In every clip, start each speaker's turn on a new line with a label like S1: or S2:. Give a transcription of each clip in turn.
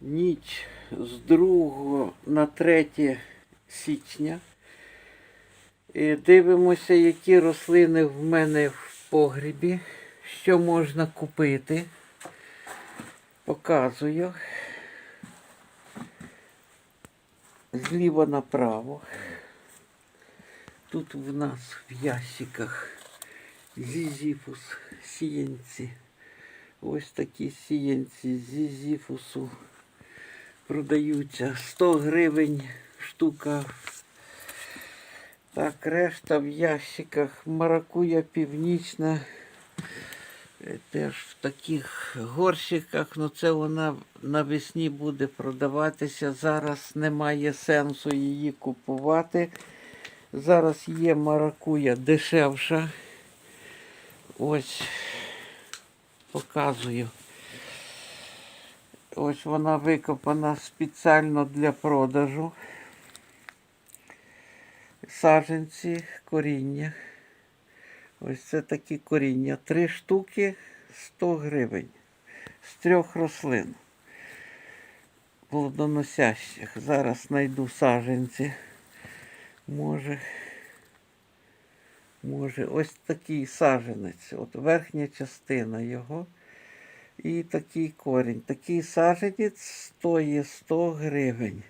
S1: Ніч з 2 на 3 січня. І дивимося, які рослини в мене в погрібі, що можна купити. Показую. Зліва направо. Тут в нас в ящиках зізіфус сіянці. Ось такі сіянці зізіфусу продаються 100 гривень штука. Так, решта в ящиках маракуя північна. Е, Теж в таких горщиках, ну це вона навесні буде продаватися. Зараз немає сенсу її купувати. Зараз є маракуя дешевша. Ось показую. Ось вона викопана спеціально для продажу. Саженці, коріння. Ось це такі коріння. Три штуки 100 гривень. З трьох рослин. Плодоносящих. Зараз знайду саженці. Може. Може, ось такий саженець. От верхня частина його. І такий корінь. Такий саженець стоїть 100 гривень.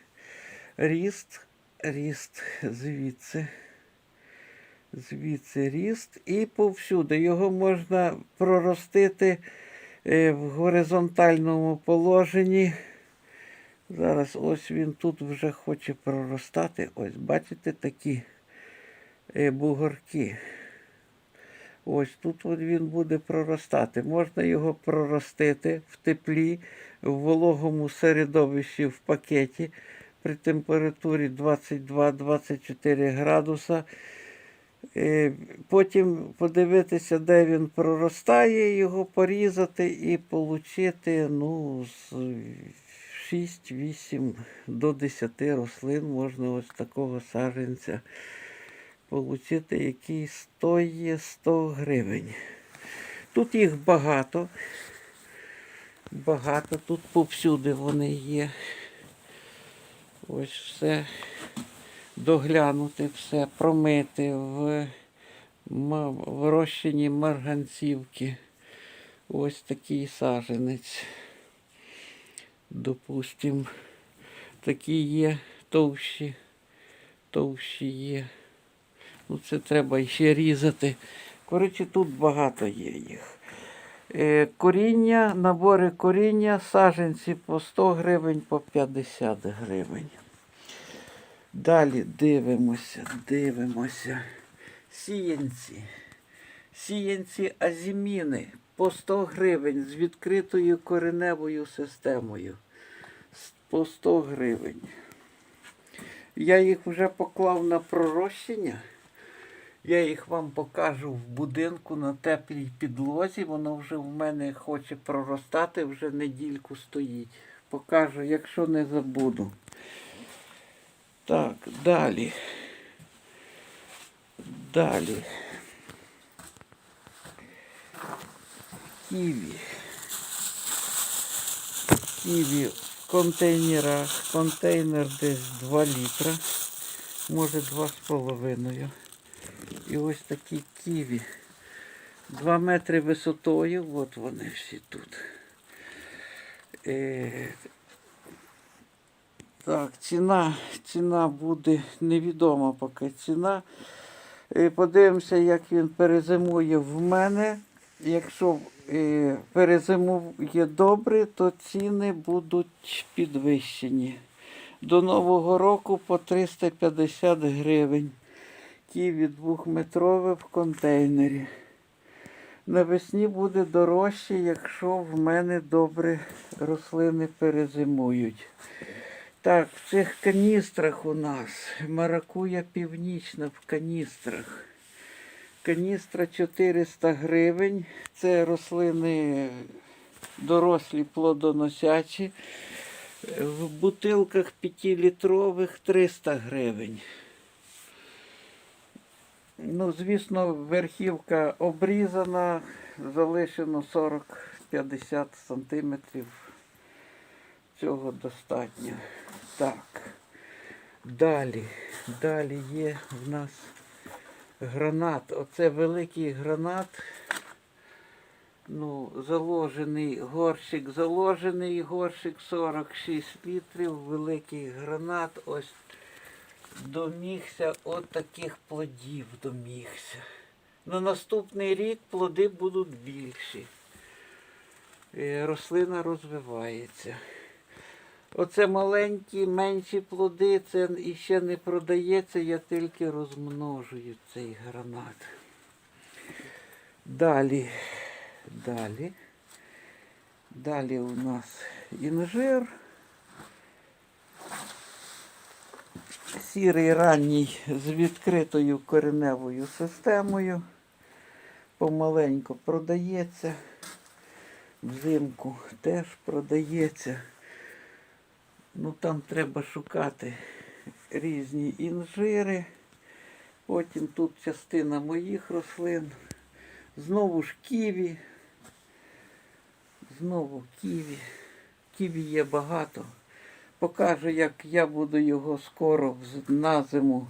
S1: Ріст, ріст звідси. Звідси ріст. І повсюди. Його можна проростити е, в горизонтальному положенні. Зараз ось він тут вже хоче проростати. Ось, бачите, такі е, бугорки. Ось тут він буде проростати. Можна його проростити в теплі, в вологому середовищі в пакеті при температурі 22-24 градуса. Е, Потім подивитися, де він проростає, його порізати і отримати ну, з 6-8 до 10 рослин можна ось такого саджанця отримати, який стоїть 100 гривень. Тут їх багато. Багато, тут повсюди вони є. Ось все доглянути, все, промити в, в розчині марганцівки. Ось такий саженець. Допустим, такі є товщі, товщі є. Ну, це треба ще різати. Коротше, тут багато є їх. Е, Коріння, набори коріння, саженці по 100 гривень, по 50 гривень. Далі дивимося, дивимося. Сіянці. Сіянці азіміни по 100 гривень з відкритою кореневою системою. По 100 гривень. Я їх вже поклав на пророщення. Я їх вам покажу в будинку на теплій підлозі. Воно вже в мене хоче проростати, вже недільку стоїть. Покажу, якщо не забуду. Так, далі. Далі. Ківі. Ківі в контейнерах. Контейнер десь 2 літра. Може 2,5. І ось такі ківі. 2 метри висотою. От вони всі тут. Е, так, ціна, ціна буде невідома поки ціна. Е, Подивимося, як він перезимує в мене. Якщо е, перезимує добре, то ціни будуть підвищені. До Нового року по 350 гривень. Ківі двохметрове в контейнері. Навесні буде дорожче, якщо в мене добре рослини перезимують. Так, в цих каністрах у нас маракуя північна в каністрах. Каністра 400 гривень. Це рослини дорослі плодоносячі. В бутилках 5-літрових 300 гривень. Ну, звісно, верхівка обрізана, залишено 40-50 сантиметрів. цього достатньо. Так. Далі. Далі є в нас гранат. Оце великий гранат. Ну, заложений горщик, заложений горщик 46 літрів, великий гранат. Ось домігся от таких плодів домігся. На наступний рік плоди будуть більші. Е, Рослина розвивається. Оце маленькі, менші плоди, це іще не продається, я тільки розмножую цей гранат. Далі, далі. Далі у нас інжир. Сірий ранній з відкритою кореневою системою. Помаленьку продається. Взимку теж продається. Ну там треба шукати різні інжири. Потім тут частина моїх рослин. Знову ж ківі. Знову ківі. Ківі є багато. Покажу, як я буду його скоро на зиму,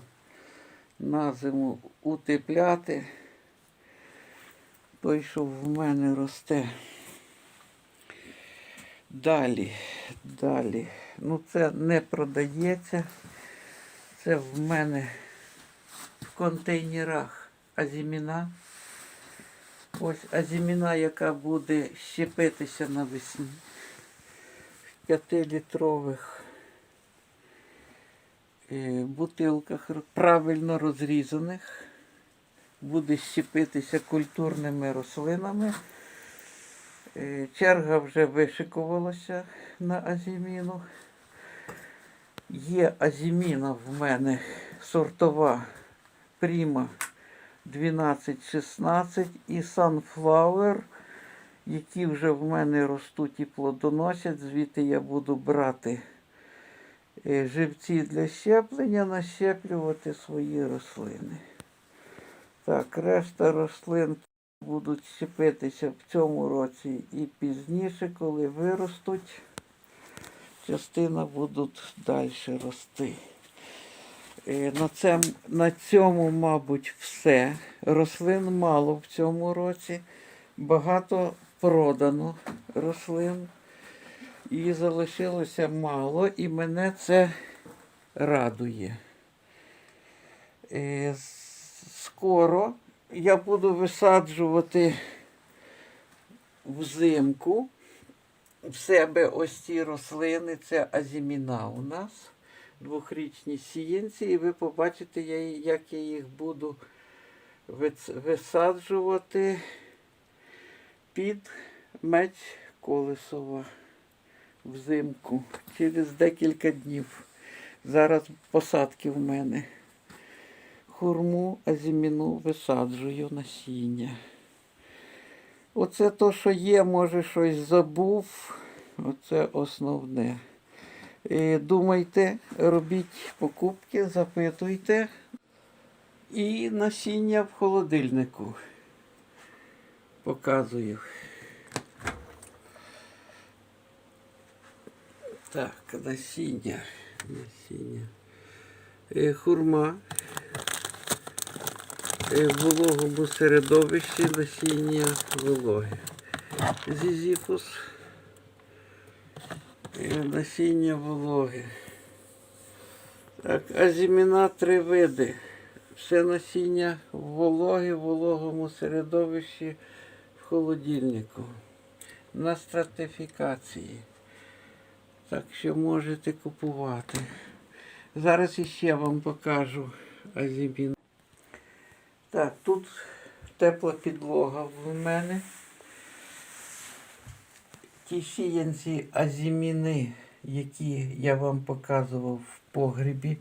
S1: на зиму утепляти. Той, що в мене росте. Далі, далі. Ну це не продається. Це в мене в контейнерах азіміна. Ось азіміна, яка буде щепитися навесні. В п'ятилітрових е, бутилках правильно розрізаних. Буде щепитися культурними рослинами. Е, Черга вже вишикувалася на азіміну. Є азіміна в мене сортова Пріма 12-16 і Sunflower, які вже в мене ростуть і плодоносять. Звідти я буду брати е, живці для щеплення, нащеплювати свої рослини. Так, решта рослин будуть щепитися в цьому році і пізніше, коли виростуть, частина будуть далі рости. Е, На, цем, на цьому, мабуть, все. Рослин мало в цьому році. Багато продано рослин. І залишилося мало, і мене це радує. Е, Скоро я буду висаджувати взимку в себе ось ці рослини. Це азіміна у нас, двохрічні сіянці, і ви побачите, як я їх буду висаджувати під меч колесова взимку через декілька днів. Зараз посадки в мене. Хурму азіміну висаджую насіння. Оце то, що є, може щось забув. Оце основне. Е, Думайте, робіть покупки, запитуйте. І насіння в холодильнику. Показую. Так, насіння. Насіння. Е, Хурма. Е, В вологому середовищі насіння вологи. Зізіфус. Е, Насіння вологи. Так, азіміна три види. Все насіння в вологі, в вологому середовищі в холодильнику. На стратифікації. Так що можете купувати. Зараз іще вам покажу азімін. Так, тут тепла підлога в мене. Ті сіянці азіміни, які я вам показував в погребі.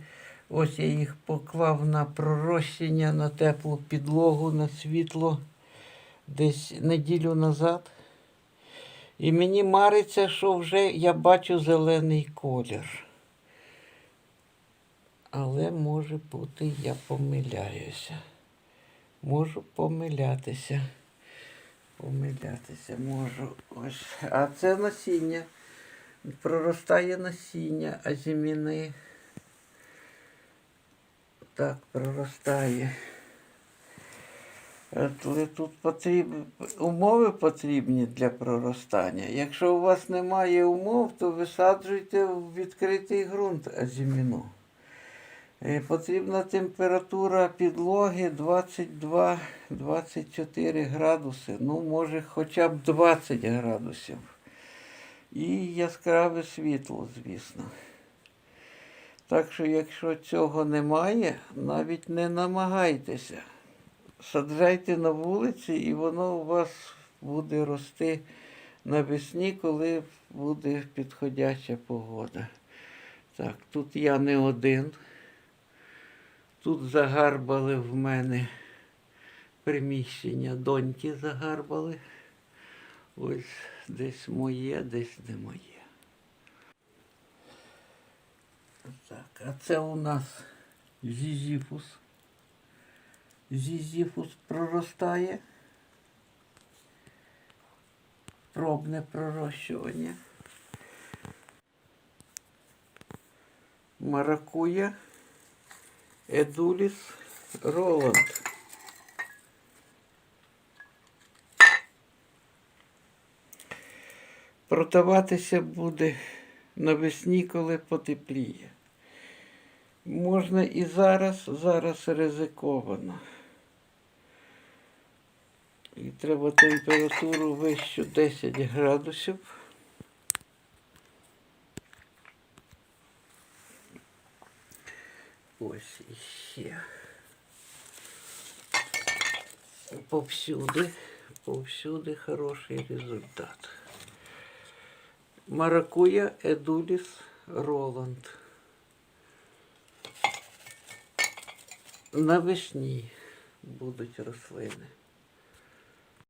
S1: Ось я їх поклав на пророщення на теплу підлогу, на світло десь неділю назад. І мені мариться, що вже я бачу зелений колір. Але може бути, я помиляюся. Можу помилятися. Помилятися можу. Ось. А це насіння Проростає насіння, азіміни. Так, проростає. Але тут потрібні, умови потрібні для проростання. Якщо у вас немає умов, то висаджуйте в відкритий ґрунт азіміну. Е, Потрібна температура підлоги 22-24 градуси. Ну, може, хоча б 20 градусів. І яскраве світло, звісно. Так що, якщо цього немає, навіть не намагайтеся. Саджайте на вулиці, і воно у вас буде рости навесні, коли буде підходяща погода. Так, тут я не один. Тут загарбали в мене приміщення, доньки загарбали. Ось десь моє, десь не моє. Так, а це у нас зізіфус. Зізіфус проростає. Пробне пророщування. Маракуя. Едуліс Роланд. Продаватися буде навесні, коли потепліє. Можна і зараз, зараз ризиковано. І треба температуру вищу 10 градусів. Ось іще. Повсюди, повсюди хороший результат. Маракуя Едуліс Роланд. Навесні будуть рослини.